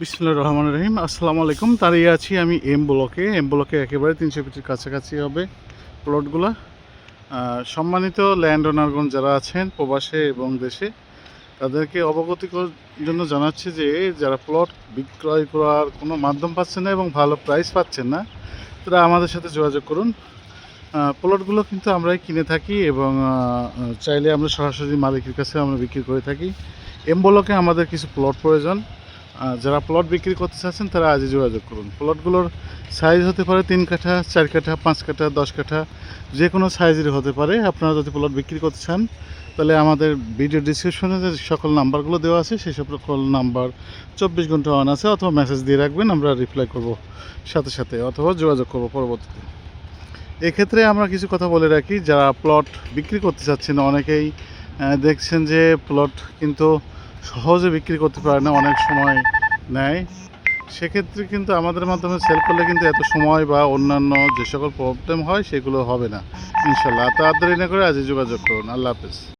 বিসমুল্লাহ রহমান রহিম। আসসালামু আলাইকুম। দাঁড়িয়ে আছি আমি এম ব্লকে। এম ব্লকে একেবারে তিনশো ফিটের কাছাকাছি হবে প্লটগুলো। সম্মানিত ল্যান্ড ওনারগণ যারা আছেন প্রবাসে এবং দেশে, তাদেরকে অবগতি জন্য জানাচ্ছি যে যারা প্লট বিক্রয় করার কোনো মাধ্যম পাচ্ছেন না এবং ভালো প্রাইস পাচ্ছেন না, তারা আমাদের সাথে যোগাযোগ করুন। প্লটগুলো কিন্তু আমরাই কিনে থাকি এবং চাইলে আমরা সরাসরি মালিকের কাছে আমরা বিক্রি করে থাকি। এম ব্লকে আমাদের কিছু প্লট প্রয়োজন। যারা প্লট বিক্রি করতে চাচ্ছেন, তারা আজই যোগাযোগ করুন। প্লটগুলোর সাইজ হতে পারে তিন কাঠা, চার কাঠা, পাঁচ কাঠা, দশ কাঠা, যে কোনো সাইজের হতে পারে। আপনারা যদি প্লট বিক্রি করতে চান, তাহলে আমাদের ভিডিও ডিসক্রিপশনে যে সকল নাম্বারগুলো দেওয়া আছে, সেই সকল নাম্বার চব্বিশ ঘণ্টা অন আছে, অথবা মেসেজ দিয়ে রাখবেন, আমরা রিপ্লাই করব সাথে সাথে, অথবা যোগাযোগ করব পরবর্তীতে। এক্ষেত্রে আমরা কিছু কথা বলে রাখি, যারা প্লট বিক্রি করতে চাচ্ছেন, অনেকেই দেখছেন যে প্লট কিন্তু সহজে বিক্রি করতে পারে না, অনেক সময় নেয়। সেক্ষেত্রে কিন্তু আমাদের মাধ্যমে সেল করলে কিন্তু এত সময় বা অন্যান্য যে সকল প্রবলেম হয়, সেগুলো হবে না। ইনশাল্লাহ তাড়াতাড়ি না করে আজই যোগাযোগ করুন। আল্লাহ হাফেজ।